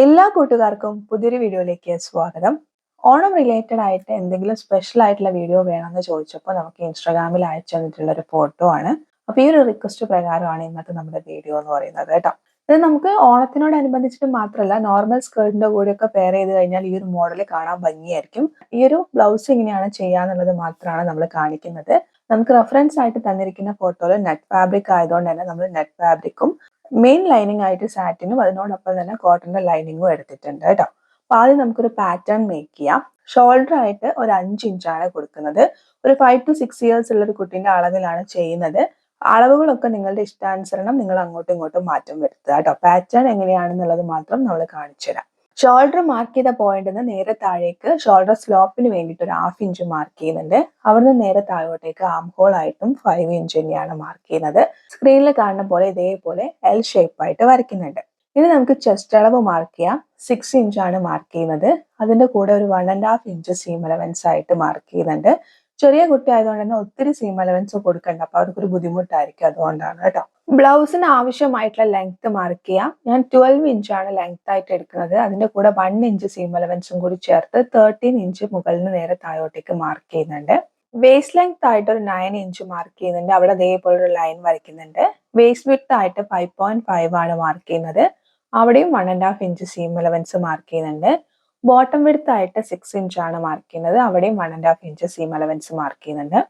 എല്ലാ കൂട്ടുകാർക്കും പുതിയൊരു വീഡിയോയിലേക്ക് സ്വാഗതം. ഓണം റിലേറ്റഡ് ആയിട്ട് എന്തെങ്കിലും സ്പെഷ്യൽ ആയിട്ടുള്ള വീഡിയോ വേണമെന്ന് ചോദിച്ചപ്പോൾ നമുക്ക് ഇൻസ്റ്റാഗ്രാമിൽ അയച്ചു തന്നിട്ടുള്ള ഒരു ഫോട്ടോ ആണ്. അപ്പൊ ഈ ഒരു റിക്വസ്റ്റ് പ്രകാരമാണ് ഇന്നത്തെ നമ്മുടെ വീഡിയോ എന്ന് പറയുന്നത് കേട്ടോ. ഇത് നമുക്ക് ഓണത്തിനോടനുബന്ധിച്ചിട്ട് മാത്രമല്ല നോർമൽ സ്കേർട്ടിന്റെ കൂടെയൊക്കെ പെയർ ചെയ്ത് കഴിഞ്ഞാൽ ഈ ഒരു മോഡൽ കാണാൻ ഭംഗിയായിരിക്കും. ഈ ഒരു ബ്ലൗസ് എങ്ങനെയാണ് ചെയ്യാന്നുള്ളത് മാത്രമാണ് നമ്മൾ കാണിക്കുന്നത്. നമുക്ക് റെഫറൻസ് ആയിട്ട് തന്നിരിക്കുന്ന ഫോട്ടോയിൽ നെറ്റ് ഫാബ്രിക് ആയതുകൊണ്ട് തന്നെ നമ്മൾ നെറ്റ് ഫാബ്രിക്കും മെയിൻ ലൈനിങ് ആയിട്ട് സാറ്റിനും അതിനോടൊപ്പം തന്നെ കോട്ടന്റെ ലൈനിങ്ങും എടുത്തിട്ടുണ്ട് കേട്ടോ. അപ്പൊ ആദ്യം നമുക്കൊരു പാറ്റേൺ മേക്ക് ചെയ്യാം. ഷോൾഡർ ആയിട്ട് ഒരു അഞ്ച് ഇഞ്ചാണ് കൊടുക്കുന്നത്. ഒരു ഫൈവ് ടു സിക്സ് ഇയേഴ്സ് ഉള്ള ഒരു കുട്ടീന്റെ അളവിലാണ് ചെയ്യുന്നത്. അളവുകളൊക്കെ നിങ്ങളുടെ ഇഷ്ടാനുസരണം നിങ്ങൾ അങ്ങോട്ടും ഇങ്ങോട്ടും മാറ്റം വരുത്തുക കേട്ടോ. പാറ്റേൺ എങ്ങനെയാണെന്നുള്ളത് മാത്രം നമ്മൾ കാണിച്ചു തരാം ഷോൾഡർ മാർക്ക് ചെയ്ത പോയിന്റ് നിന്ന് നേരെ താഴേക്ക് ഷോൾഡർ സ്ലോപ്പിന് വേണ്ടിയിട്ട് ഒരു ഹാഫ് ഇഞ്ച് മാർക്ക് ചെയ്യുന്നുണ്ട്. അവിടുന്ന് നേരെ താഴോട്ടേക്ക് ആം ഹോൾ ആയിട്ടും ഫൈവ് ഇഞ്ച് തന്നെയാണ് മാർക്ക് ചെയ്യുന്നത്. സ്ക്രീനിൽ കാണുന്ന പോലെ ഇതേപോലെ എൽ ഷേപ്പ് ആയിട്ട് വരയ്ക്കുന്നുണ്ട്. ഇനി നമുക്ക് ചെസ്റ്റ് അളവ് മാർക്ക് ചെയ്യാം. സിക്സ് ഇഞ്ചാണ് മാർക്ക് ചെയ്യുന്നത്. അതിന്റെ കൂടെ ഒരു one and half inch seam allowance ആയിട്ട് മാർക്ക് ചെയ്യുന്നുണ്ട്. ചെറിയ കുട്ടി ആയതുകൊണ്ട് തന്നെ ഒത്തിരി സീം അലവൻസ് കൊടുക്കണ്ട. അപ്പൊ അവർക്കൊരു ബുദ്ധിമുട്ടായിരിക്കും അതുകൊണ്ടാണ് കേട്ടോ. ബ്ലൗസിന് ആവശ്യമായിട്ടുള്ള ലെങ്ത് മാർക്ക് ചെയ്യാം ഞാൻ ട്വൽവ് ആണ് ലെങ്ത് ആയിട്ട് എടുക്കുന്നത്. അതിന്റെ കൂടെ വൺ ഇഞ്ച് സീം അലവൻസും കൂടി ചേർത്ത് തേർട്ടീൻ ഇഞ്ച് മുകളിൽ നിന്ന് നേരെ താഴോട്ടേക്ക് മാർക്ക് ചെയ്യുന്നുണ്ട്. വേസ്റ്റ് ലെങ്ത് ആയിട്ട് ഒരു നയൻ ഇഞ്ച് മാർക്ക് ചെയ്യുന്നുണ്ട്. അവിടെ അതേപോലെ ഒരു ലൈൻ വരയ്ക്കുന്നുണ്ട്. വേസ്റ്റ് വിട്ട് ആയിട്ട് ഫൈവ് പോയിന്റ് ഫൈവ് ആണ് മാർക്ക് ചെയ്യുന്നത്. അവിടെയും one and half inch seam allowance mark ചെയ്യുന്നുണ്ട്. ബോട്ടം വിടുത്ത് ആയിട്ട് സിക്സ് ആണ് മാർക്ക് ചെയ്യുന്നത്. അവിടെയും one and half inch seam allowance mark ചെയ്യുന്നുണ്ട്.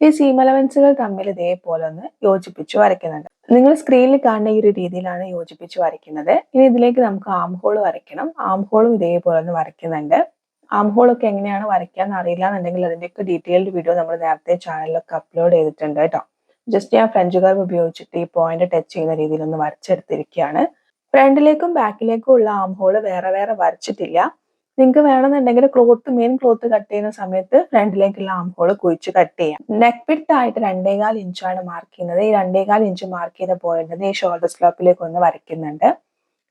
ഈ സീം അലവൻസുകൾ തമ്മിൽ ഇതേപോലെ ഒന്ന് യോജിപ്പിച്ച് വരയ്ക്കുന്നുണ്ട്. നിങ്ങൾ സ്ക്രീനിൽ കാണുന്ന ഈ ഒരു രീതിയിലാണ് യോജിപ്പിച്ച് വരയ്ക്കുന്നത്. ഇനി ഇതിലേക്ക് നമുക്ക് ആം ഹോൾ വരയ്ക്കണം. ആം ഹോളും ഇതേപോലെ ഒന്ന് വരയ്ക്കുന്നുണ്ട്. ആം ഹോൾ ഒക്കെ എങ്ങനെയാണ് വരയ്ക്കുക അറിയില്ല എന്നുണ്ടെങ്കിൽ അതിന്റെയൊക്കെ ഡീറ്റെയിൽഡ് വീഡിയോ നമ്മൾ നേരത്തെ ചാനലിലൊക്കെ അപ്ലോഡ് ചെയ്തിട്ടുണ്ട് കേട്ടോ. ജസ്റ്റ് ഞാൻ ഫ്രഞ്ച് കർവ് ഉപയോഗിച്ചിട്ട് ഈ പോയിന്റ് ടച്ച് ചെയ്യുന്ന രീതിയിൽ ഒന്ന് വരച്ചെടുത്തിരിക്കുകയാണ്. ഫ്രണ്ടിലേക്കും ബാക്കിലേക്കും ഉള്ള ആം ഹോൾ വേറെ വേറെ വരച്ചിട്ടില്ല. നിങ്ങൾക്ക് വേണമെന്നുണ്ടെങ്കിൽ ക്ലോത്ത് മെയിൻ ക്ലോത്ത് കട്ട് ചെയ്യുന്ന സമയത്ത് ഫ്രണ്ടിലേക്കുള്ള ആം ഹോൾ കുഴിച്ച് കട്ട് ചെയ്യാം. നെക്ക് വിഡ്ത്ത് ആയിട്ട് രണ്ടേകാൽ ഇഞ്ചാണ് മാർക്ക് ചെയ്യുന്നത്. ഈ രണ്ടേകാൽ ഇഞ്ച് മാർക്ക് ചെയ്ത പോയിന്റ് ഈ ഷോൾഡർ സ്ലോപ്പിലേക്ക് ഒന്ന് വരയ്ക്കുന്നുണ്ട്.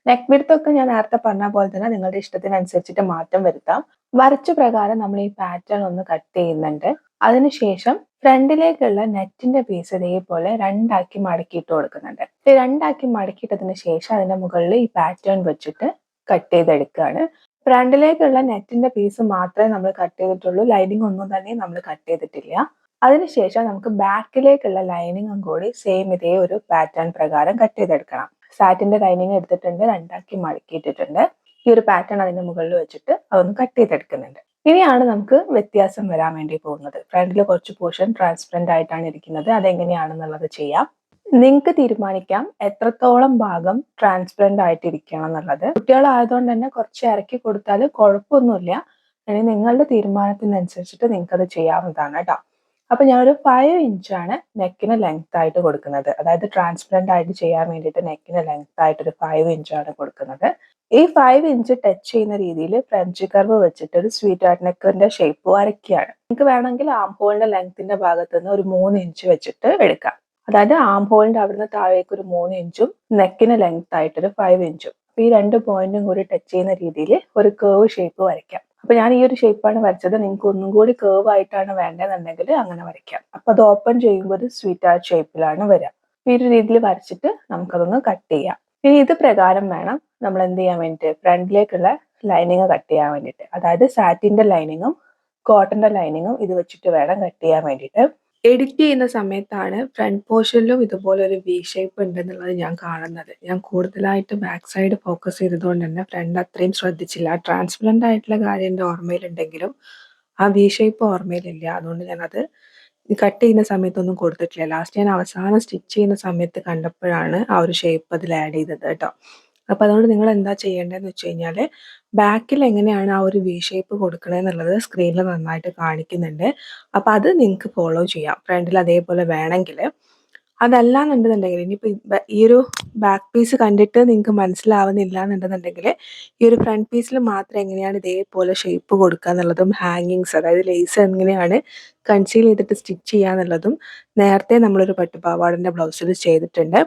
നെക്ക് വിഡ്ത്ത് ഒക്കെ ഞാൻ നേരത്തെ പറഞ്ഞ പോലെ തന്നെ നിങ്ങളുടെ ഇഷ്ടത്തിനനുസരിച്ചിട്ട് മാറ്റം വരുത്താം. വരച്ച പ്രകാരം നമ്മൾ ഈ പാറ്റേൺ ഒന്ന് കട്ട് ചെയ്യുന്നുണ്ട്. അതിനുശേഷം ഫ്രണ്ടിലേക്കുള്ള നെറ്റിന്റെ പീസ് ഇതേപോലെ രണ്ടാക്കി മടക്കിയിട്ട് കൊടുക്കുന്നുണ്ട്. രണ്ടാക്കി മടക്കിയിട്ടതിന് ശേഷം അതിന്റെ മുകളിൽ ഈ പാറ്റേൺ വെച്ചിട്ട് കട്ട് ചെയ്തെടുക്കുകയാണ്. ഫ്രണ്ടിലേക്കുള്ള നെറ്റിന്റെ പീസ് മാത്രമേ നമ്മൾ കട്ട് ചെയ്തിട്ടുള്ളൂ. ലൈനിങ് ഒന്നും തന്നെ നമ്മൾ കട്ട് ചെയ്തിട്ടില്ല. അതിനുശേഷം നമുക്ക് ബാക്കിലേക്കുള്ള ലൈനിങ്ങും കൂടി സെയിം ഇതേ ഒരു പാറ്റേൺ പ്രകാരം കട്ട് ചെയ്തെടുക്കണം. സാറ്റിന്റെ ലൈനിങ് എടുത്തിട്ടുണ്ട് രണ്ടാക്കി മടക്കിയിട്ടിട്ടുണ്ട്. ഈ ഒരു പാറ്റേൺ അതിന്റെ മുകളിൽ വെച്ചിട്ട് അതൊന്ന് കട്ട് ചെയ്തെടുക്കുന്നുണ്ട്. ഇനിയാണ് നമുക്ക് വ്യത്യാസം വരാൻ വേണ്ടി പോകുന്നത്. ഫ്രണ്ടിൽ കുറച്ച് പോർഷൻ ട്രാൻസ്പെറന്റ് ആയിട്ടാണ് ഇരിക്കുന്നത്. അതെങ്ങനെയാണെന്നുള്ളത് ചെയ്യാം. നിങ്ങൾക്ക് തീരുമാനിക്കാം എത്രത്തോളം ഭാഗം ട്രാൻസ്പെറന്റ് ആയിട്ടിരിക്കണം എന്നുള്ളത്. കുട്ടികളായതുകൊണ്ട് തന്നെ കുറച്ച് ഇറക്കി കൊടുത്താൽ കുഴപ്പമൊന്നുമില്ല. ഇനി നിങ്ങളുടെ തീരുമാനത്തിനനുസരിച്ചിട്ട് നിങ്ങൾക്ക് അത് ചെയ്യാവുന്നതാണ് കേട്ടോ. അപ്പൊ ഞാനൊരു ഫൈവ് ഇഞ്ചാണ് നെക്കിന് ലെങ്ത് ആയിട്ട് കൊടുക്കുന്നത്. അതായത് ട്രാൻസ്പെറന്റ് ആയിട്ട് ചെയ്യാൻ വേണ്ടിയിട്ട് നെക്കിന് ലെങ്ത് ആയിട്ട് ഒരു ഫൈവ് ഇഞ്ചാണ് കൊടുക്കുന്നത്. ഈ ഫൈവ് ഇഞ്ച് ടച്ച് ചെയ്യുന്ന രീതിയിൽ ഫ്രഞ്ച് കർവ് വെച്ചിട്ട് ഒരു സ്വീറ്റ് ആർട്ട് നെക്കിന്റെ ഷേപ്പ് വരയ്ക്കുകയാണ്. നിങ്ങൾക്ക് വേണമെങ്കിൽ ആം ഹോളിന്റെ ലെങ്ത്തിന്റെ ഭാഗത്ത് നിന്ന് ഒരു മൂന്ന് ഇഞ്ച് വെച്ചിട്ട് എടുക്കാം. അതായത് ആം ഹോളിന്റെ അവിടുന്ന് താഴേക്ക് ഒരു മൂന്ന് ഇഞ്ചും നെക്കിന് ലെങ്ത് ആയിട്ട് ഒരു ഫൈവ് ഇഞ്ചും അപ്പൊ ഈ രണ്ട് പോയിന്റും കൂടി ടച്ച് ചെയ്യുന്ന രീതിയിൽ ഒരു കേവ് ഷേപ്പ് വരയ്ക്കാം. അപ്പൊ ഞാൻ ഈ ഒരു ഷേപ്പാണ് വരച്ചത്. നിങ്ങൾക്ക് ഒന്നും കൂടി കേവ് ആയിട്ടാണ് വേണ്ടതെന്നുണ്ടെങ്കിൽ അങ്ങനെ വരയ്ക്കാം. അപ്പൊ അത് ഓപ്പൺ ചെയ്യുമ്പോൾ ഒരു സ്വീറ്റ് ആർട്ട് ഷേപ്പിലാണ് വരിക. ഈ ഒരു രീതിയിൽ വരച്ചിട്ട് നമുക്കതൊന്ന് കട്ട് ചെയ്യാം. ഇനി ഇത് പ്രകാരം വേണം നമ്മൾ എന്ത് ചെയ്യാൻ വേണ്ടിയിട്ട്? ഫ്രണ്ടിലേക്കുള്ള ലൈനിങ് കട്ട് ചെയ്യാൻ വേണ്ടിയിട്ട്. അതായത് സാറ്റിന്റെ ലൈനിങ്ങും കോട്ടന്റെ ലൈനിങ്ങും ഇത് വെച്ചിട്ട് വേണം കട്ട് ചെയ്യാൻ വേണ്ടിയിട്ട്. എഡിറ്റ് ചെയ്യുന്ന സമയത്താണ് ഫ്രണ്ട് പോർഷനിലും ഇതുപോലെ ഒരു വി ഷേപ്പ് ഉണ്ടെന്നുള്ളത് ഞാൻ കാണുന്നത്. ഞാൻ കൂടുതലായിട്ട് ബാക്ക് സൈഡ് ഫോക്കസ് ചെയ്തതുകൊണ്ട് തന്നെ ഫ്രണ്ട് അത്രയും ശ്രദ്ധിച്ചില്ല. ട്രാൻസ്പെറന്റ് ആയിട്ടുള്ള കാര്യം എന്റെ ഓർമ്മയിലുണ്ടെങ്കിലും ആ വി ഷേപ്പ് ഓർമ്മയിലില്ല. അതുകൊണ്ട് ഞാനത് കട്ട് ചെയ്യുന്ന സമയത്തൊന്നും കൊടുത്തിട്ടില്ല. ലാസ്റ്റ് ഞാൻ അവസാനം സ്റ്റിച്ച് ചെയ്യുന്ന സമയത്ത് കണ്ടപ്പോഴാണ് ആ ഒരു ഷേപ്പ് അതിൽ ആഡ് ചെയ്തത് കേട്ടോ. അപ്പോൾ അതുകൊണ്ട് നിങ്ങൾ എന്താ ചെയ്യേണ്ടതെന്ന് വെച്ച് കഴിഞ്ഞാൽ ബാക്കിൽ എങ്ങനെയാണ് ആ ഒരു വി ഷേപ്പ് കൊടുക്കണമെന്നുള്ളത് സ്ക്രീനിൽ നന്നായിട്ട് കാണിക്കുന്നുണ്ട്. അപ്പോൾ അത് നിങ്ങൾക്ക് ഫോളോ ചെയ്യാം. ഫ്രണ്ടിൽ അതേപോലെ വേണമെങ്കിൽ അതല്ല എന്നുണ്ടെന്നുണ്ടെങ്കിൽ ഇനിയിപ്പോൾ ഈ ഒരു ബാക്ക് പീസ് കണ്ടിട്ട് നിങ്ങൾക്ക് മനസ്സിലാവുന്നില്ല എന്നുണ്ടെന്നുണ്ടെങ്കിൽ ഈ ഒരു ഫ്രണ്ട് പീസിൽ മാത്രം എങ്ങനെയാണ് ഇതേപോലെ ഷേപ്പ് കൊടുക്കുക എന്നുള്ളതും ഹാങ്ങിങ്സ് അതായത് ലേസ് എങ്ങനെയാണ് കൺസീൽ ചെയ്തിട്ട് സ്റ്റിച്ച് ചെയ്യുക എന്നുള്ളതും നേരത്തെ നമ്മളൊരു പട്ടുപാവാടിന്റെ ബ്ലൗസിൽ ചെയ്തിട്ടുണ്ട്.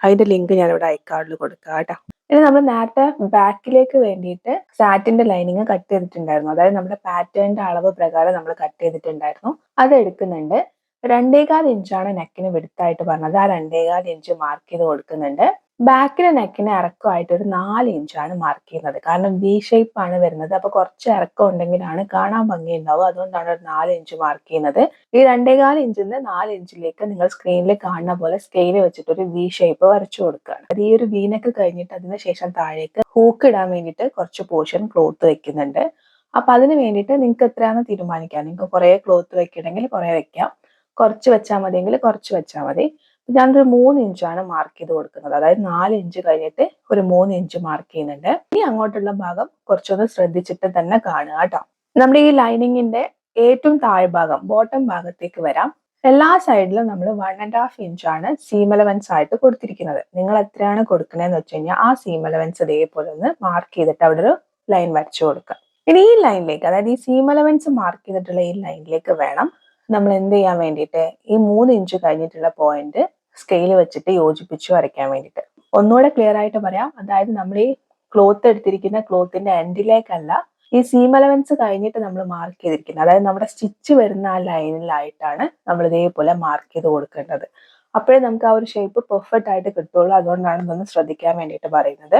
അതിന്റെ ലിങ്ക് ഞാനിവിടെ ഐക്കാർഡിൽ കൊടുക്കാം കേട്ടോ. ഇനി നമ്മൾ നേരത്തെ ബാക്കിലേക്ക് വേണ്ടിയിട്ട് സാറ്റിന്റെ ലൈനിങ് കട്ട് ചെയ്തിട്ടുണ്ടായിരുന്നു. അതായത് നമ്മുടെ പാറ്റേണിന്റെ അളവ് പ്രകാരം നമ്മൾ കട്ട് ചെയ്തിട്ടുണ്ടായിരുന്നു. അത് എടുക്കുന്നുണ്ട്. രണ്ടേകാൽ ഇഞ്ചാണ് നെക്കിന് വിടുത്തായിട്ട് പറഞ്ഞത്. ആ രണ്ടേകാൽ ഇഞ്ച് മാർക്ക് ചെയ്ത് കൊടുക്കുന്നുണ്ട്. ബാക്കിലെ നെക്കിന് ഇറക്കമായിട്ട് ഒരു നാല് ഇഞ്ചാണ് മാർക്ക് ചെയ്യുന്നത്. കാരണം വി ഷേപ്പ് ആണ് വരുന്നത്. അപ്പൊ കുറച്ച് ഇറക്കം ഉണ്ടെങ്കിലാണ് കാണാൻ ഭംഗി ഉണ്ടാവുക അതുകൊണ്ടാണ് ഒരു നാല് ഇഞ്ച് മാർക്ക് ചെയ്യുന്നത്. ഈ രണ്ടേകാൽ ഇഞ്ചിൽ നിന്ന് നാല് ഇഞ്ചിലേക്ക് നിങ്ങൾ സ്ക്രീനിൽ കാണുന്ന പോലെ സ്കെയിൽ വെച്ചിട്ട് ഒരു വി ഷേപ്പ് വരച്ചു കൊടുക്കുകയാണ്. അത് ഈ ഒരു വീനക്ക് കഴിഞ്ഞിട്ട് അതിന് ശേഷം താഴേക്ക് ഹൂക്ക് ഇടാൻ വേണ്ടിയിട്ട് കുറച്ച് പോർഷൻ ക്ലോത്ത് വെക്കുന്നുണ്ട്. അപ്പൊ അതിന് വേണ്ടിയിട്ട് നിങ്ങൾക്ക് എത്രയാണെന്ന് തീരുമാനിക്കാം. നിങ്ങൾക്ക് കുറെ ക്ലോത്ത് വെക്കണമെങ്കിൽ കുറെ വെക്കാം. കുറച്ച് വെച്ചാൽ മതിയെങ്കിൽ കുറച്ച് വെച്ചാൽ മതി. ഞാനൊരു മൂന്ന് ഇഞ്ചാണ് മാർക്ക് ചെയ്ത് കൊടുക്കുന്നത്. അതായത് നാല് ഇഞ്ച് കഴിഞ്ഞിട്ട് ഒരു മൂന്ന് ഇഞ്ച് മാർക്ക് ചെയ്യുന്നുണ്ട്. ഇനി അങ്ങോട്ടുള്ള ഭാഗം കുറച്ചൊന്ന് ശ്രദ്ധിച്ചിട്ട് തന്നെ കാണുക കേട്ടോ. നമ്മുടെ ഈ ലൈനിങ്ങിന്റെ ഏറ്റവും താഴ്ഭാഗം ബോട്ടം ഭാഗത്തേക്ക് വരാം. എല്ലാ സൈഡിലും നമ്മൾ വൺ ആൻഡ് ഹാഫ് ഇഞ്ചാണ് സീം അലവൻസ് ആയിട്ട് കൊടുത്തിരിക്കുന്നത്. നിങ്ങൾ എത്രയാണ് കൊടുക്കുന്നതെന്ന് വെച്ച് കഴിഞ്ഞാൽ ആ സീം അലവൻസ് ഇതേപോലെ ഒന്ന് മാർക്ക് ചെയ്തിട്ട് അവിടെ ഒരു ലൈൻ വരച്ചു കൊടുക്കുക. ഇനി ഈ ലൈനിലേക്ക് അതായത് ഈ സീം അലവൻസ് മാർക്ക് ചെയ്തിട്ടുള്ള ഈ ലൈനിലേക്ക് വേണം. നമ്മൾ എന്ത് ചെയ്യാൻ വേണ്ടിയിട്ട് ഈ മൂന്ന് ഇഞ്ച് കഴിഞ്ഞിട്ടുള്ള പോയിന്റ് സ്കെയിൽ വെച്ചിട്ട് യോജിപ്പിച്ച് വരയ്ക്കാൻ വേണ്ടിയിട്ട്. ഒന്നുകൂടെ ക്ലിയർ ആയിട്ട് പറയാം. അതായത് നമ്മൾ ഈ ക്ലോത്ത് എടുത്തിരിക്കുന്ന ക്ലോത്തിന്റെ എൻഡിലേക്കല്ല ഈ സീം അലവൻസ് കഴിഞ്ഞിട്ട് നമ്മൾ മാർക്ക് ചെയ്തിരിക്കുന്നത്. അതായത് നമ്മുടെ സ്റ്റിച്ച് വരുന്ന ആ ലൈനിലായിട്ടാണ് നമ്മൾ ഇതേപോലെ മാർക്ക് ചെയ്ത് കൊടുക്കേണ്ടത്. അപ്പോഴേ നമുക്ക് ആ ഒരു ഷേപ്പ് പെർഫെക്റ്റ് ആയിട്ട് കിട്ടുള്ളൂ. അതുകൊണ്ടാണ് ഇതൊന്ന് ശ്രദ്ധിക്കാൻ വേണ്ടിയിട്ട് പറയുന്നത്.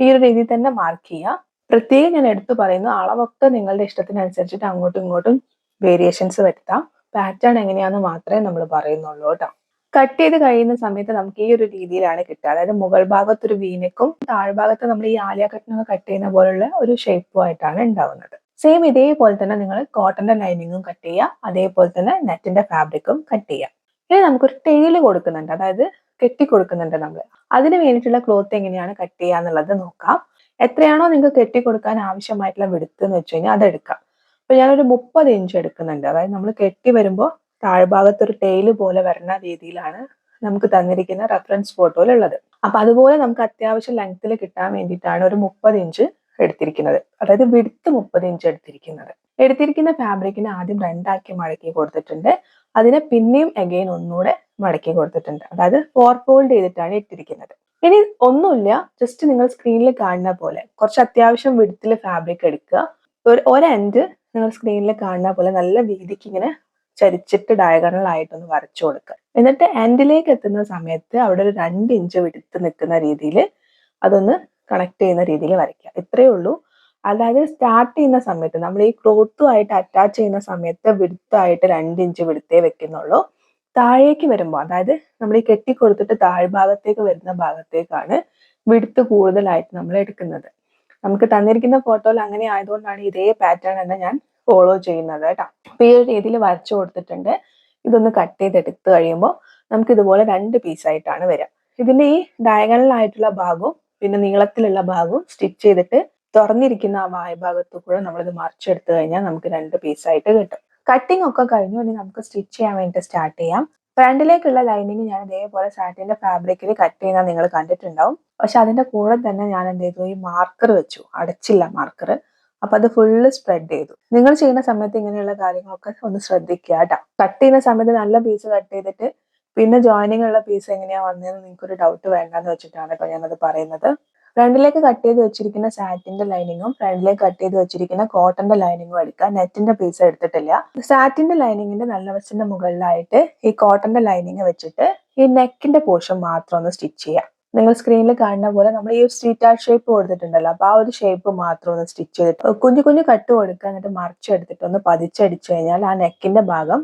ഈ ഒരു രീതിയിൽ തന്നെ മാർക്ക് ചെയ്യുക. പ്രത്യേകം ഞാൻ എടുത്തു പറയുന്നു അളവൊക്കെ നിങ്ങളുടെ ഇഷ്ടത്തിനനുസരിച്ചിട്ട് അങ്ങോട്ടും ഇങ്ങോട്ടും വേരിയേഷൻസ് വരുത്താം. പാറ്റേൺ എങ്ങനെയാണെന്ന് മാത്രമേ നമ്മൾ പറയുന്നുള്ളൂ കേട്ടോ. കട്ട് ചെയ്ത് കഴിയുന്ന സമയത്ത് നമുക്ക് ഈ ഒരു രീതിയിലാണ് കിട്ടുക. അതായത് മുകൾ ഭാഗത്ത് ഒരു വീനക്കും താഴ്ഭാഗത്ത് നമ്മൾ ഈ ആലിയ കട്ടിനൊക്കെ കട്ട് ചെയ്യുന്ന പോലുള്ള ഒരു ഷേപ്പും ആയിട്ടാണ് ഉണ്ടാവുന്നത്. സെയിം ഇതേപോലെ തന്നെ നിങ്ങൾ കോട്ടന്റെ ലൈനിങ്ങും കട്ട് ചെയ്യുക. അതേപോലെ തന്നെ നെറ്റിന്റെ ഫാബ്രിക്കും കട്ട് ചെയ്യുക. ഇനി നമുക്കൊരു ടെയിൽ കൊടുക്കുന്നുണ്ട്. അതായത് കെട്ടി കൊടുക്കുന്നുണ്ട് നമ്മൾ അതിന് വേണ്ടിയിട്ടുള്ള ക്ലോത്ത് എങ്ങനെയാണ് കട്ട് ചെയ്യുക എന്നുള്ളത് നോക്കാം. എത്രയാണോ നിങ്ങൾക്ക് കെട്ടി കൊടുക്കാൻ ആവശ്യമായിട്ടുള്ള വിടുത്ത് എന്ന് വെച്ച് കഴിഞ്ഞാൽ അതെടുക്കാം അപ്പൊ ഞാനൊരു മുപ്പത് ഇഞ്ച് എടുക്കുന്നുണ്ട്. അതായത് നമ്മൾ കെട്ടി വരുമ്പോൾ താഴ്ഭാഗത്ത് ഒരു ടെയിൽ പോലെ വരുന്ന രീതിയിലാണ് നമുക്ക് തന്നിരിക്കുന്ന റെഫറൻസ് ഫോട്ടോയിൽ ഉള്ളത്. അപ്പൊ അതുപോലെ നമുക്ക് അത്യാവശ്യം ലെങ്ത്തിൽ കിട്ടാൻ വേണ്ടിയിട്ടാണ് ഒരു മുപ്പത് ഇഞ്ച് എടുത്തിരിക്കുന്നത്. അതായത് വിടുത്ത് മുപ്പത് ഇഞ്ച് എടുത്തിരിക്കുന്നത്. എടുത്തിരിക്കുന്ന ഫാബ്രിക്കിനെ ആദ്യം രണ്ടാക്കി മടക്കി കൊടുത്തിട്ടുണ്ട്. അതിനെ പിന്നെയും അഗെയിൻ ഒന്നുകൂടെ മടക്കി കൊടുത്തിട്ടുണ്ട്. അതായത് ഫോർ ഫോൾഡ് ചെയ്തിട്ടാണ് ഇട്ടിരിക്കുന്നത്. ഇനി ഒന്നുമില്ല ജസ്റ്റ് നിങ്ങൾ സ്ക്രീനിൽ കാണുന്ന പോലെ. കുറച്ച് അത്യാവശ്യം വിടുത്തിൽ ഫാബ്രിക് എടുക്കുക. ഒരു എൻഡ് നിങ്ങൾ സ്ക്രീനിൽ കാണുന്ന പോലെ നല്ല വീതിക്ക് ഇങ്ങനെ ചരിച്ചിട്ട് ഡയഗണലായിട്ടൊന്ന് വരച്ചു കൊടുക്കുക. എന്നിട്ട് എൻഡിലേക്ക് എത്തുന്ന സമയത്ത് അവിടെ ഒരു രണ്ട് ഇഞ്ച് വിടുത്ത് നിൽക്കുന്ന രീതിയിൽ അതൊന്ന് കണക്ട് ചെയ്യുന്ന രീതിയിൽ വരയ്ക്കുക. ഇത്രയേ ഉള്ളൂ. അതായത് സ്റ്റാർട്ട് ചെയ്യുന്ന സമയത്ത് നമ്മൾ ഈ ക്ലോത്തുമായിട്ട് അറ്റാച്ച് ചെയ്യുന്ന സമയത്ത് വിടുത്തായിട്ട് രണ്ട് ഇഞ്ച് വിടുത്തേ വെക്കുന്നുള്ളൂ. താഴേക്ക് വരുമ്പോൾ അതായത് നമ്മൾ ഈ കെട്ടി കൊടുത്തിട്ട് താഴ്ഭാഗത്തേക്ക് വരുന്ന ഭാഗത്തേക്കാണ് വിടുത്ത് കൂടുതലായിട്ട് നമ്മൾ എടുക്കുന്നത്. നമുക്ക് തന്നിരിക്കുന്ന ഫോട്ടോയിൽ അങ്ങനെ ആയതുകൊണ്ടാണ് ഇതേ പാറ്റേൺ തന്നെ ഞാൻ ഫോളോ ചെയ്യുന്നത് കേട്ടോ. അപ്പൊ ഈ ഒരു രീതിയിൽ വരച്ചു കൊടുത്തിട്ടുണ്ട്. ഇതൊന്ന് കട്ട് ചെയ്തെടുത്ത് കഴിയുമ്പോൾ നമുക്ക് ഇതുപോലെ രണ്ട് പീസായിട്ടാണ് വരിക. ഇതിന്റെ ഈ ഡയഗണൽ ആയിട്ടുള്ള ഭാഗവും പിന്നെ നീളത്തിലുള്ള ഭാഗവും സ്റ്റിച്ച് ചെയ്തിട്ട് തുറന്നിരിക്കുന്ന ആ വായ ഭാഗത്തു കൂടെ നമ്മളിത് മറിച്ചെടുത്ത് കഴിഞ്ഞാൽ നമുക്ക് രണ്ട് പീസായിട്ട് കിട്ടും. കട്ടിംഗ് ഒക്കെ കഴിഞ്ഞു. ഇനി നമുക്ക് സ്റ്റിച്ച് ചെയ്യാൻ വേണ്ടി സ്റ്റാർട്ട് ചെയ്യാം. ഫ്രണ്ടിലേക്കുള്ള ലൈനിങ് ഞാൻ ഇതേപോലെ സാറ്റിന്റെ ഫാബ്രിക്കിൽ കട്ട് ചെയ്യുന്ന നിങ്ങൾ കണ്ടിട്ടുണ്ടാവും. പക്ഷെ അതിന്റെ കൂടെ തന്നെ ഞാൻ എന്ത് ചെയ്തു? ഈ മാർക്കർ വെച്ചു. അടച്ചില്ല മാർക്കർ അപ്പൊ അത് ഫുള്ള് സ്പ്രെഡ് ചെയ്തു. നിങ്ങൾ ചെയ്യുന്ന സമയത്ത് ഇങ്ങനെയുള്ള കാര്യങ്ങളൊക്കെ ഒന്ന് ശ്രദ്ധിക്കുക കേട്ടോ. കട്ട് ചെയ്യുന്ന സമയത്ത് നല്ല പീസ് കട്ട് ചെയ്തിട്ട് പിന്നെ ജോയിനിങ് ഉള്ള പീസ് എങ്ങനെയാ വന്നതെന്ന് നിങ്ങൾക്ക് ഒരു ഡൗട്ട് വേണ്ടെന്ന് വെച്ചിട്ടാണ് കേട്ടോ ഞാനത് പറയുന്നത്. ഫ്രണ്ടിലേക്ക് കട്ട് ചെയ്ത് വെച്ചിരിക്കുന്ന സാറ്റിന്റെ ലൈനിങ്ങും ഫ്രണ്ടിലേക്ക് കട്ട് ചെയ്ത് വെച്ചിരിക്കുന്ന കോട്ടന്റെ ലൈനിങ്ങും എടുക്കുക. നെറ്റിന്റെ പീസ് എടുത്തിട്ടില്ല. സാറ്റിന്റെ ലൈനിങ്ങിന്റെ നല്ല വശത്തിന്റെ മുകളിലായിട്ട് ഈ കോട്ടന്റെ ലൈനിങ് വെച്ചിട്ട് ഈ നെക്കിന്റെ പോർഷൻ മാത്രം ഒന്ന് സ്റ്റിച്ച് ചെയ്യാം നിങ്ങൾ സ്ക്രീനിൽ കാണുന്ന പോലെ നമ്മൾ ഈ ഒരു സ്ട്രീറ്റ് ആർട്ട് ഷേപ്പ് കൊടുത്തിട്ടുണ്ടല്ലോ. അപ്പൊ ആ ഒരു ഷേപ്പ് മാത്രം ഒന്ന് സ്റ്റിച്ച് ചെയ്തിട്ട് കുഞ്ഞു കുഞ്ഞു കട്ട് കൊടുക്കുക. എന്നിട്ട് മറിച്ചെടുത്തിട്ട് ഒന്ന് പതിച്ചടിച്ചു കഴിഞ്ഞാൽ ആ നെക്കിന്റെ ഭാഗം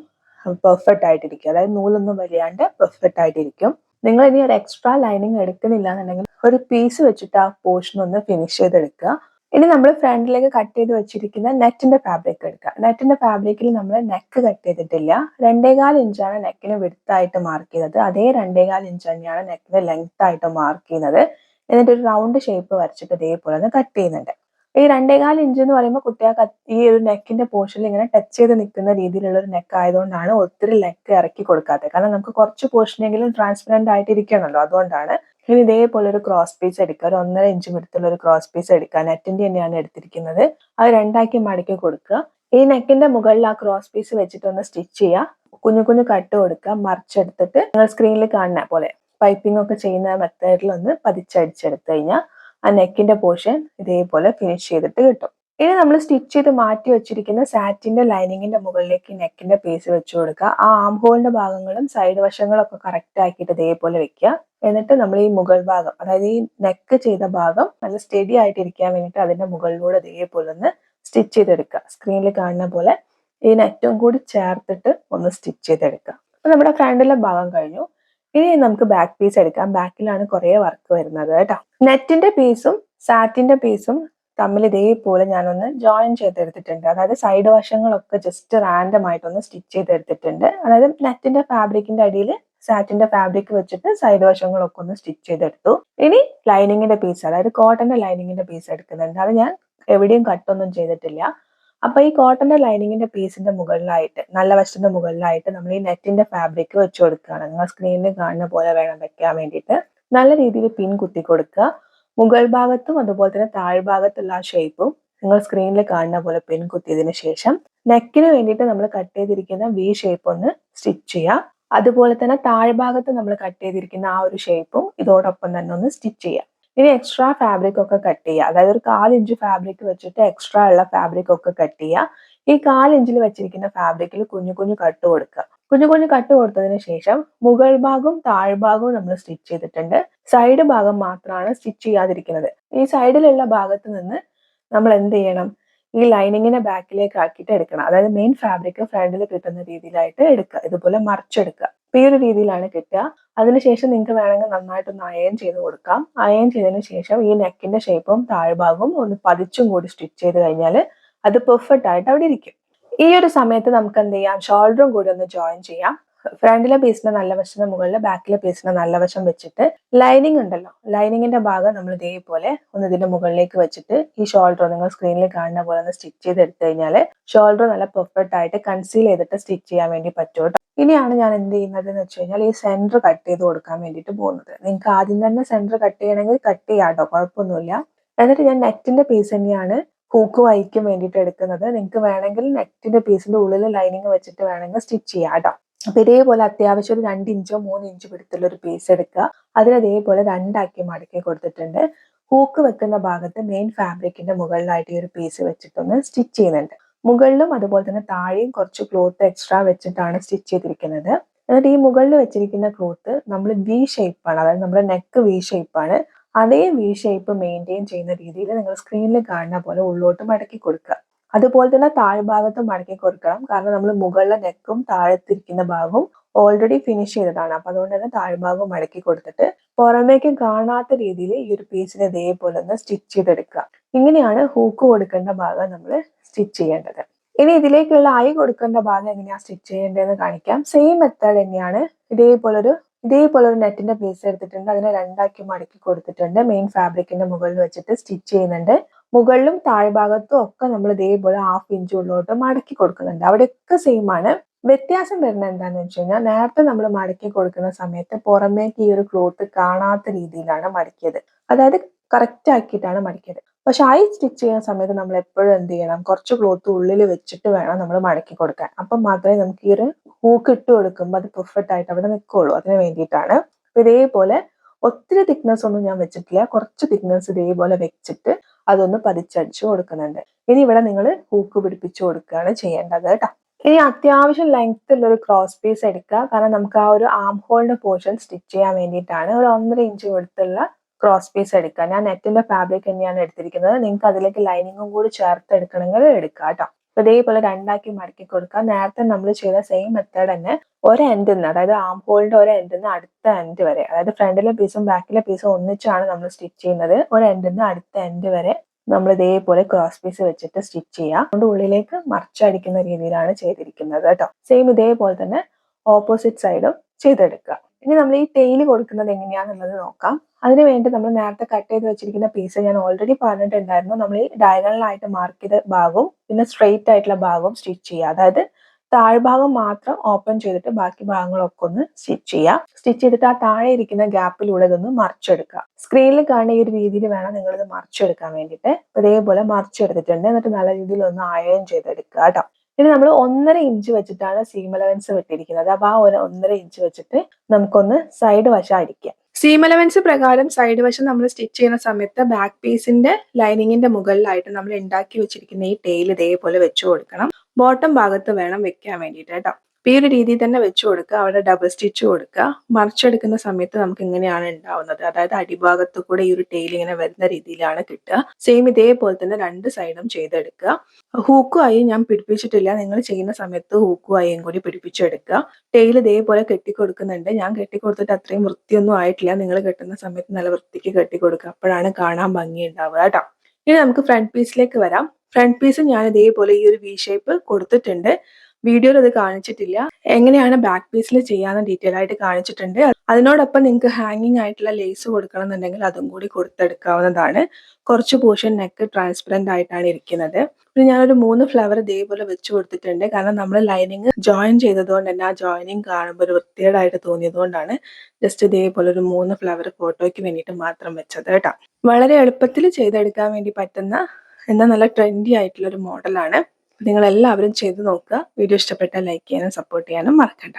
പെർഫെക്റ്റ് ആയിട്ടിരിക്കും. അതായത് നൂലൊന്നും വലിയാണ്ട് പെർഫെക്റ്റ് ആയിട്ടിരിക്കും. നിങ്ങൾ ഇനി ഒരു എക്സ്ട്രാ ലൈനിങ് എടുക്കുന്നില്ല എന്നുണ്ടെങ്കിൽ ഒരു പീസ് വെച്ചിട്ട് ആ പോർഷൻ ഒന്ന് ഫിനിഷ് ചെയ്തെടുക്കുക. ഇനി നമ്മൾ ഫ്രണ്ടിലേക്ക് കട്ട് ചെയ്ത് വെച്ചിരിക്കുന്ന നെറ്റിന്റെ ഫാബ്രിക് എടുക്കുക നെറ്റിന്റെ ഫാബ്രിക്കിൽ നമ്മൾ നെക്ക് കട്ട് ചെയ്തിട്ടില്ല. രണ്ടേകാൽ ഇഞ്ചാണ് നെക്കിന് വിടുത്തായിട്ട് മാർക്ക് ചെയ്തത് അതേ രണ്ടേകാൽ ഇഞ്ച് തന്നെയാണ് നെക്കിന് ലെങ്ത് ആയിട്ട് മാർക്ക് ചെയ്യുന്നത്. എന്നിട്ട് ഒരു റൗണ്ട് ഷേപ്പ് വരച്ചിട്ട് ഇതേപോലെ ഒന്ന് കട്ട് ചെയ്യുന്നുണ്ട്. ഈ രണ്ടേകാൽ ഇഞ്ച് എന്ന് പറയുമ്പോൾ കുട്ടികൾക്ക് ഈ ഒരു നെക്കിന്റെ പോർഷനിൽ ഇങ്ങനെ ടച്ച് ചെയ്ത് നിൽക്കുന്ന രീതിയിലുള്ള ഒരു നെക്ക് ആയതുകൊണ്ടാണ് ഒത്തിരി നെക്ക് ഇറക്കി കൊടുക്കാത്തത്. കാരണം നമുക്ക് കുറച്ച് പോർഷനെങ്കിലും ട്രാൻസ്പെറന്റ് ആയിട്ട് ഇരിക്കണമല്ലോ അതുകൊണ്ടാണ് ഇനി ഇതേപോലെ ഒരു ക്രോസ് പീസ് എടുക്കുക. ഒരു ഒന്നര ഇഞ്ച് വിടുത്തുള്ള ഒരു ക്രോസ് പീസ് എടുക്കുക. നെറ്റിന്റെ തന്നെയാണ് എടുത്തിരിക്കുന്നത്. അത് രണ്ടാക്കി മടക്കി കൊടുക്കുക. ഈ നെക്കിന്റെ മുകളിൽ ആ ക്രോസ് പീസ് വെച്ചിട്ട് ഒന്ന് സ്റ്റിച്ച് ചെയ്യുക. കുഞ്ഞു കുഞ്ഞു കട്ട് കൊടുക്കുക. മറിച്ചെടുത്തിട്ട് നിങ്ങൾ സ്ക്രീനിൽ കാണുന്ന പോലെ പൈപ്പിംഗ് ഒക്കെ ചെയ്യുന്ന മെത്തേഡിൽ ഒന്ന് പതിച്ചടിച്ചെടുത്തു കഴിഞ്ഞാൽ ആ നെക്കിന്റെ പോർഷൻ ഇതേപോലെ ഫിനിഷ് ചെയ്തിട്ട് കിട്ടും. ഇനി നമ്മൾ സ്റ്റിച്ച് ചെയ്ത് മാറ്റി വെച്ചിരിക്കുന്ന സാറ്റിന്റെ ലൈനിങ്ങിന്റെ മുകളിലേക്ക് നെക്കിന്റെ പീസ് വെച്ച് കൊടുക്കുക. ആ ആം ഹോളിന്റെ ഭാഗങ്ങളും സൈഡ് വശങ്ങളും ഒക്കെ കറക്റ്റ് ആക്കിയിട്ട് ഇതേപോലെ വെക്കുക. എന്നിട്ട് നമ്മൾ ഈ മുകൾ ഭാഗം അതായത് ഈ നെക്ക് ചെയ്ത ഭാഗം നല്ല സ്റ്റഡി ആയിട്ട് ഇരിക്കാൻ വേണ്ടിയിട്ട് അതിന്റെ മുകളിലൂടെ ഇതേപോലെ ഒന്ന് സ്റ്റിച്ച് ചെയ്തെടുക്കുക. സ്ക്രീനിൽ കാണുന്ന പോലെ ഈ നെറ്റും കൂടി ചേർത്തിട്ട് ഒന്ന് സ്റ്റിച്ച് ചെയ്തെടുക്കുക. അപ്പൊ നമ്മുടെ ഫ്രണ്ടിലെ ഭാഗം കഴിഞ്ഞു. ഇനി നമുക്ക് ബാക്ക് പീസ് എടുക്കാം. ബാക്കിലാണ് കുറേ വർക്ക് വരുന്നത് കേട്ടോ. നെറ്റിന്റെ പീസും സാറ്റിന്റെ പീസും തമ്മിൽ ഇതേപോലെ ഞാനൊന്ന് ജോയിൻ ചെയ്തെടുത്തിട്ടുണ്ട്. അതായത് സൈഡ് വശങ്ങളൊക്കെ ജസ്റ്റ് റാൻഡം ആയിട്ടൊന്ന് സ്റ്റിച്ച് ചെയ്തെടുത്തിട്ടുണ്ട്. അതായത് നെറ്റിന്റെ ഫാബ്രിക്കിന്റെ അടിയിൽ സാറ്റിന്റെ ഫാബ്രിക് വെച്ചിട്ട് സൈഡ് വശങ്ങളൊക്കെ ഒന്ന് സ്റ്റിച്ച് ചെയ്തെടുത്തു. ഇനി ലൈനിങ്ങിന്റെ പീസ് അതായത് കോട്ടന്റെ ലൈനിങ്ങിന്റെ പീസ് എടുക്കുന്നുണ്ട്. അത് ഞാൻ എവിടെയും കട്ടൊന്നും ചെയ്തിട്ടില്ല. അപ്പൊ ഈ കോട്ടന്റെ ലൈനിങ്ങിന്റെ പീസിന്റെ മുകളിലായിട്ട് നല്ല വശത്തിന്റെ മുകളിലായിട്ട് നമ്മൾ ഈ നെറ്റിന്റെ ഫാബ്രിക് വെച്ച് കൊടുക്കുകയാണ്. നിങ്ങൾ സ്ക്രീനിൽ കാണുന്ന പോലെ വേണം വെക്കാൻ വേണ്ടിയിട്ട്. നല്ല രീതിയിൽ പിൻ കുത്തി കൊടുക്കുക. മുകൾ ഭാഗത്തും അതുപോലെ തന്നെ താഴ്ഭാഗത്തുള്ള ആ ഷേപ്പും നിങ്ങൾ സ്ക്രീനിൽ കാണുന്ന പോലെ പിൻ കുത്തിയതിനു ശേഷം നെക്കിന് വേണ്ടിയിട്ട് നമ്മൾ കട്ട് ചെയ്തിരിക്കുന്ന വി ഷേപ്പ് ഒന്ന് സ്റ്റിച്ച് ചെയ്യുക. അതുപോലെ തന്നെ താഴ്ഭാഗത്ത് നമ്മൾ കട്ട് ചെയ്തിരിക്കുന്ന ആ ഒരു ഷേപ്പും ഇതോടൊപ്പം തന്നെ ഒന്ന് സ്റ്റിച്ച് ചെയ്യുക. ഇനി എക്സ്ട്രാ ഫാബ്രിക് ഒക്കെ കട്ട് ചെയ്യുക. അതായത് ഒരു കാൽ ഇഞ്ച് ഫാബ്രിക് വെച്ചിട്ട് എക്സ്ട്രാ ഉള്ള ഫാബ്രിക് ഒക്കെ കട്ട് ചെയ്യുക. ഈ കാൽ ഇഞ്ചിൽ വെച്ചിരിക്കുന്ന ഫാബ്രിക്കിൽ കുഞ്ഞു കുഞ്ഞു കട്ട് കൊടുക്കുക. കുഞ്ഞു കുഞ്ഞു കട്ട് കൊടുത്തതിന് ശേഷം മുകൾ ഭാഗവും താഴ്ഭാഗവും നമ്മൾ സ്റ്റിച്ച് ചെയ്തിട്ടുണ്ട്. സൈഡ് ഭാഗം മാത്രമാണ് സ്റ്റിച്ച് ചെയ്യാതിരിക്കുന്നത്. ഈ സൈഡിലുള്ള ഭാഗത്ത് നിന്ന് നമ്മൾ എന്ത് ചെയ്യണം? ഈ ലൈനിങ്ങിനെ ബാക്കിലേക്ക് ആക്കിയിട്ട് എടുക്കണം. അതായത് മെയിൻ ഫാബ്രിക് ഫ്രണ്ടിൽ കിട്ടുന്ന രീതിയിലായിട്ട് എടുക്കുക. ഇതുപോലെ മറിച്ചെടുക്കുക. അപ്പൊ ഈ ഒരു രീതിയിലാണ് കിട്ടുക. അതിനുശേഷം നിങ്ങൾക്ക് വേണമെങ്കിൽ നന്നായിട്ടൊന്ന് അയൺ ചെയ്ത് കൊടുക്കാം. അയൺ ചെയ്തതിന് ശേഷം ഈ നെക്കിന്റെ ഷേപ്പും താഴ്ഭാഗവും ഒന്ന് പതിച്ചും കൂടി സ്റ്റിച്ച് ചെയ്ത് കഴിഞ്ഞാൽ അത് പെർഫെക്റ്റ് ആയിട്ട് അവിടെ ഇരിക്കും. ഈ ഒരു സമയത്ത് നമുക്ക് എന്ത് ചെയ്യാം? ഷോൾഡറും കൂടി ഒന്ന് ജോയിൻ ചെയ്യാം. ഫ്രണ്ടിലെ പീസിന്റെ നല്ല വശത്തിന് മുകളിൽ ബാക്കിലെ പീസിന്റെ നല്ല വശം വെച്ചിട്ട് ലൈനിങ് ഉണ്ടല്ലോ? ലൈനിങ്ങിന്റെ ഭാഗം നമ്മൾ ഇതേപോലെ ഒന്ന് ഇതിന്റെ മുകളിലേക്ക് വെച്ചിട്ട് ഈ ഷോൾഡർ നിങ്ങൾ സ്ക്രീനിൽ കാണുന്ന പോലെ ഒന്ന് സ്റ്റിച്ച് ചെയ്ത് എടുത്തു കഴിഞ്ഞാൽ ഷോൾഡർ നല്ല പെർഫെക്റ്റ് ആയിട്ട് കൺസീൽ ചെയ്തിട്ട് സ്റ്റിച്ച് ചെയ്യാൻ വേണ്ടി പറ്റും ഇനിയാണ് ഞാൻ എന്ത് ചെയ്യുന്നത് എന്ന് വെച്ച് കഴിഞ്ഞാൽ ഈ സെന്റർ കട്ട് ചെയ്ത് കൊടുക്കാൻ വേണ്ടിയിട്ട് പോകുന്നത്. നിങ്ങൾക്ക് ആദ്യം തന്നെ സെന്റർ കട്ട് ചെയ്യണമെങ്കിൽ കട്ട് ചെയ്യാം കേട്ടോ കുഴപ്പമൊന്നുമില്ല. എന്നിട്ട് ഞാൻ നെറ്റിന്റെ പീസ് തന്നെയാണ് ഹൂക്ക് വൈക്കും വേണ്ടിയിട്ട് എടുക്കുന്നത്. നിങ്ങൾക്ക് വേണമെങ്കിൽ നെറ്റിന്റെ പീസിന്റെ ഉള്ളിൽ ലൈനിങ് വെച്ചിട്ട് വേണമെങ്കിൽ സ്റ്റിച്ച് ചെയ്യാം കേട്ടോ. അപ്പൊ ഇതേപോലെ അത്യാവശ്യം ഒരു രണ്ട് ഇഞ്ചോ മൂന്ന് ഇഞ്ചോ പിടുത്തുള്ള ഒരു പീസ് എടുക്കുക. അതിലതേപോലെ രണ്ടാക്കി മടക്കി കൊടുത്തിട്ടുണ്ട്. ഹൂക്ക് വെക്കുന്ന ഭാഗത്ത് മെയിൻ ഫാബ്രിക്കിന്റെ മുകളിലായിട്ട് ഈ ഒരു പീസ് വെച്ചിട്ടൊന്ന് സ്റ്റിച്ച് ചെയ്യുന്നുണ്ട്. മുകളിലും അതുപോലെ തന്നെ താഴെയും കുറച്ച് ക്ലോത്ത് എക്സ്ട്രാ വെച്ചിട്ടാണ് സ്റ്റിച്ച് ചെയ്തിരിക്കുന്നത്. എന്നിട്ട് ഈ മുകളിൽ വെച്ചിരിക്കുന്ന ക്ലോത്ത് നമ്മൾ വി ഷേപ്പാണ് അതായത് നമ്മുടെ നെക്ക് വി ഷേപ്പാണ് അതേ വി ഷേപ്പ് മെയിന്റെയിൻ ചെയ്യുന്ന രീതിയിൽ നിങ്ങൾ സ്ക്രീനിൽ കാണുന്ന പോലെ ഉള്ളോട്ട് മടക്കി കൊടുക്കുക. അതുപോലെ തന്നെ താഴ്ഭാഗത്ത് മടക്കി കൊടുക്കണം. കാരണം നമ്മൾ മുകളിലെ നെക്കും താഴത്തിരിക്കുന്ന ഭാഗവും ഓൾറെഡി ഫിനിഷ് ചെയ്തതാണ്. അപ്പൊ അതുകൊണ്ട് തന്നെ താഴ്ഭാഗം മടക്കി കൊടുത്തിട്ട് പുറമേക്ക് കാണാത്ത രീതിയിൽ ഈ ഒരു പീസിനെ ഇതേപോലെ ഒന്ന് സ്റ്റിച്ച് ചെയ്തെടുക്കുക. ഇങ്ങനെയാണ് ഹൂക്ക് കൊടുക്കേണ്ട ഭാഗം നമ്മൾ സ്റ്റിച്ച് ചെയ്യേണ്ടത്. ഇനി ഇതിലേക്കുള്ള ഐ കൊടുക്കേണ്ട ഭാഗം എങ്ങനെയാണ് സ്റ്റിച്ച് ചെയ്യേണ്ടതെന്ന് കാണിക്കാം. സെയിം മെത്തേഡ് തന്നെയാണ് ഇതേപോലൊരു ഇതേപോലെ ഒരു നെറ്റിന്റെ പീസ് എടുത്തിട്ടുണ്ട്. അതിനെ രണ്ടാക്കി മടക്കി കൊടുത്തിട്ടുണ്ട്. മെയിൻ ഫാബ്രിക്കിന്റെ മുകളിൽ വെച്ചിട്ട് സ്റ്റിച്ച് ചെയ്യുന്നുണ്ട്. മുകളിലും താഴ്ഭാഗത്തും ഒക്കെ നമ്മൾ ഇതേപോലെ ഹാഫ് ഇഞ്ച് ഉള്ളോട്ട് മടക്കി കൊടുക്കുന്നുണ്ട്. അവിടെയൊക്കെ സെയിം ആണ്. വ്യത്യാസം വരുന്നത് എന്താണെന്ന് വെച്ച് കഴിഞ്ഞാൽ നേരത്തെ നമ്മൾ മടക്കി കൊടുക്കുന്ന സമയത്ത് പുറമേക്ക് ഈ ഒരു ക്ലോത്ത് കാണാത്ത രീതിയിലാണ് മടക്കിയത്. അതായത് കറക്റ്റ് ആക്കിയിട്ടാണ് മടക്കിയത്. പക്ഷെ ഐ സ്റ്റിച്ച് ചെയ്യുന്ന സമയത്ത് നമ്മൾ എപ്പോഴും എന്ത് ചെയ്യണം? കുറച്ച് ക്ലോത്ത് ഉള്ളിൽ വെച്ചിട്ട് വേണം നമ്മൾ മടക്കി കൊടുക്കാൻ. അപ്പം മാത്രമേ നമുക്ക് ഈ ഒരു ഹൂക്ക് ഇട്ട് കൊടുക്കുമ്പോൾ അത് പെർഫെക്റ്റ് ആയിട്ട് അവിടെ നിൽക്കുള്ളൂ. അതിന് വേണ്ടിയിട്ടാണ്. ഇതേപോലെ ഒത്തിരി തിക്നെസ് ഒന്നും ഞാൻ വെച്ചിട്ടില്ല. കുറച്ച് തിക്നെസ് ഇതേപോലെ വെച്ചിട്ട് അതൊന്ന് പതിച്ചടിച്ചു കൊടുക്കുന്നുണ്ട്. ഇനി ഇവിടെ നിങ്ങൾ ഹൂക്ക് പിടിപ്പിച്ചു കൊടുക്കുകയാണ് ചെയ്യേണ്ടത് കേട്ടോ. ഇനി അത്യാവശ്യം ലെങ്ത് ഉള്ള ഒരു ക്രോസ് പീസ് എടുക്കുക. കാരണം നമുക്ക് ആ ഒരു ആം ഹോളിന്റെ പോർഷൻ സ്റ്റിച്ച് ചെയ്യാൻ വേണ്ടിയിട്ടാണ്. ഒരു ഒന്നര ഇഞ്ച് കൊടുത്തുള്ള ക്രോസ് പീസ് എടുക്കുക ഞാൻ നെറ്റിന്റെ ഫാബ്രിക് തന്നെയാണ് എടുത്തിരിക്കുന്നത്. നിങ്ങൾക്ക് അതിലേക്ക് ലൈനിങ്ങും കൂടി ചേർത്ത് എടുക്കണമെങ്കിൽ എടുക്കുക കേട്ടോ ഇതേപോലെ രണ്ടാക്കി മടക്കി കൊടുക്കുക നേരത്തെ നമ്മൾ ചെയ്ത സെയിം മെത്തേഡ് തന്നെ ഒരു എൻഡിൽ നിന്ന് അതായത് ആം ഹോളിന്റെ ഒരു എൻഡിൽ നിന്ന് അടുത്ത എൻഡ് വരെ അതായത് ഫ്രണ്ടിലെ പീസും ബാക്കിലെ പീസും ഒന്നിച്ചാണ് നമ്മൾ സ്റ്റിച്ച് ചെയ്യുന്നത്. ഒരു എൻഡിൽ നിന്ന് അടുത്ത എൻഡ് വരെ നമ്മൾ ഇതേപോലെ ക്രോസ് പീസ് വെച്ചിട്ട് സ്റ്റിച്ച് ചെയ്യുക അതുകൊണ്ട് ഉള്ളിലേക്ക് മറിച്ചടിക്കുന്ന രീതിയിലാണ് ചെയ്തിരിക്കുന്നത് കേട്ടോ. സെയിം ഇതേപോലെ തന്നെ ഓപ്പോസിറ്റ് സൈഡും ചെയ്തെടുക്കുക ഇനി നമ്മൾ ഈ തേയില കൊടുക്കുന്നത് എങ്ങനെയാണെന്നുള്ളത് നോക്കാം. അതിന് വേണ്ടി നമ്മൾ നേരത്തെ കട്ട് ചെയ്ത് വെച്ചിരിക്കുന്ന പീസ് ഞാൻ ഓൾറെഡി പറഞ്ഞിട്ടുണ്ടായിരുന്നു. നമ്മൾ ഈ ഡയഗണലായിട്ട് മാർക്ക് ചെയ്ത ഭാഗവും പിന്നെ സ്ട്രെയിറ്റ് ആയിട്ടുള്ള ഭാഗവും സ്റ്റിച്ച് ചെയ്യുക. അതായത് താഴ്ഭാഗം മാത്രം ഓപ്പൺ ചെയ്തിട്ട് ബാക്കി ഭാഗങ്ങളൊക്കെ ഒന്ന് സ്റ്റിച്ച് ചെയ്യുക. സ്റ്റിച്ച് ചെയ്തിട്ട് ആ താഴെ ഇരിക്കുന്ന ഗ്യാപ്പിലൂടെ ഇതൊന്ന് മറിച്ചെടുക്കുക. സ്ക്രീനിൽ കാണുന്ന ഈ ഒരു രീതിയിൽ വേണം നിങ്ങൾ ഇത് മറിച്ചെടുക്കാൻ വേണ്ടിയിട്ട്. ഇതേപോലെ മറിച്ചെടുത്തിട്ടുണ്ട്. എന്നിട്ട് നല്ല രീതിയിൽ ഒന്ന് അയൺ ചെയ്തെടുക്കുക കേട്ടോ. ഇനി നമ്മൾ ഒന്നര ഇഞ്ച് വെച്ചിട്ടാണ് സീം അലവൻസ് വിട്ടിരിക്കുന്നത് അപ്പൊ ആ ഒരു ഒന്നര ഇഞ്ച് വെച്ചിട്ട് നമുക്കൊന്ന് സൈഡ് വശം അടിക്കാം. സീം അലവൻസ് പ്രകാരം സൈഡ് വശം നമ്മൾ സ്റ്റിച്ച് ചെയ്യുന്ന സമയത്ത് ബാക്ക് പീസിന്റെ ലൈനിങ്ങിന്റെ മുകളിലായിട്ട് നമ്മൾ ഉണ്ടാക്കി വെച്ചിരിക്കുന്ന ഈ ടെയിൽ ഇതേപോലെ വെച്ചു കൊടുക്കണം. ബോട്ടം ഭാഗത്ത് വേണം വെക്കാൻ വേണ്ടിയിട്ട് കേട്ടോ. ഈ ഒരു രീതിയിൽ തന്നെ വെച്ച് കൊടുക്കുക അവിടെ ഡബിൾ സ്റ്റിച്ച് കൊടുക്കുക. മറിച്ചെടുക്കുന്ന സമയത്ത് നമുക്ക് ഇങ്ങനെയാണ് ഉണ്ടാവുന്നത്. അതായത് അടിഭാഗത്ത് കൂടെ ഈ ഒരു ടെയിൽ ഇങ്ങനെ വരുന്ന രീതിയിലാണ് കിട്ടുക. സെയിം ഇതേപോലെ തന്നെ രണ്ട് സൈഡും ചെയ്തെടുക്കുക. ആയി ഞാൻ പിടിപ്പിച്ചിട്ടില്ല. നിങ്ങൾ ചെയ്യുന്ന സമയത്ത് ഹൂക്കും ആയും കൂടി പിടിപ്പിച്ചെടുക്കുക. ടെയിൽ ഇതേപോലെ കെട്ടിക്കൊടുക്കുന്നുണ്ട്. ഞാൻ കെട്ടിക്കൊടുത്തിട്ട് അത്രയും വൃത്തിയൊന്നും ആയിട്ടില്ല. നിങ്ങൾ കെട്ടുന്ന സമയത്ത് നല്ല വൃത്തിക്ക് കെട്ടിക്കൊടുക്കുക. അപ്പോഴാണ് കാണാൻ ഭംഗി ഉണ്ടാവുക കേട്ടോ. ഇനി നമുക്ക് ഫ്രണ്ട് പീസിലേക്ക് വരാം. ഫ്രണ്ട് പീസ് ഞാൻ ഇതേപോലെ ഈ ഒരു വി ഷേപ്പ് കൊടുത്തിട്ടുണ്ട്. വീഡിയോയിൽ അത് കാണിച്ചിട്ടില്ല. എങ്ങനെയാണ് ബാക്ക് പീസിൽ ചെയ്യാന്ന് ഡീറ്റെയിൽ ആയിട്ട് കാണിച്ചിട്ടുണ്ട്. അതിനോടൊപ്പം നിങ്ങൾക്ക് ഹാങ്ങിങ് ആയിട്ടുള്ള ലേസ് കൊടുക്കണം എന്നുണ്ടെങ്കിൽ അതും കൂടി കൊടുത്തെടുക്കാവുന്നതാണ്. കുറച്ച് പോർഷൻ നെക്ക് ട്രാൻസ്പെറന്റ് ആയിട്ടാണ് ഇരിക്കുന്നത്. പിന്നെ ഞാനൊരു മൂന്ന് ഫ്ലവർ ഇതേപോലെ വെച്ച് കൊടുത്തിട്ടുണ്ട്. കാരണം നമ്മൾ ലൈനിങ് ജോയിൻ ചെയ്തതുകൊണ്ട് തന്നെ ആ ജോയിനിങ് കാണുമ്പോൾ ഒരു വൃത്തികേടായിട്ട് തോന്നിയതുകൊണ്ടാണ് ജസ്റ്റ് ഇതേപോലെ ഒരു മൂന്ന് ഫ്ലവർ ഫോട്ടോയ്ക്ക് വേണ്ടിയിട്ട് മാത്രം വെച്ചത് കേട്ടോ. വളരെ എളുപ്പത്തിൽ ചെയ്തെടുക്കാൻ വേണ്ടി പറ്റുന്ന എന്നാൽ നല്ല ട്രെൻഡി ആയിട്ടുള്ള ഒരു മോഡലാണ് ചെയ്തു ചെയ്ത് നോക്കുക. വീഡിയോ ഇഷ്ടപ്പെട്ടാൽ ലൈക്ക് ചെയ്യാനും സപ്പോർട്ട് ചെയ്യാനും മറക്കണ്ട.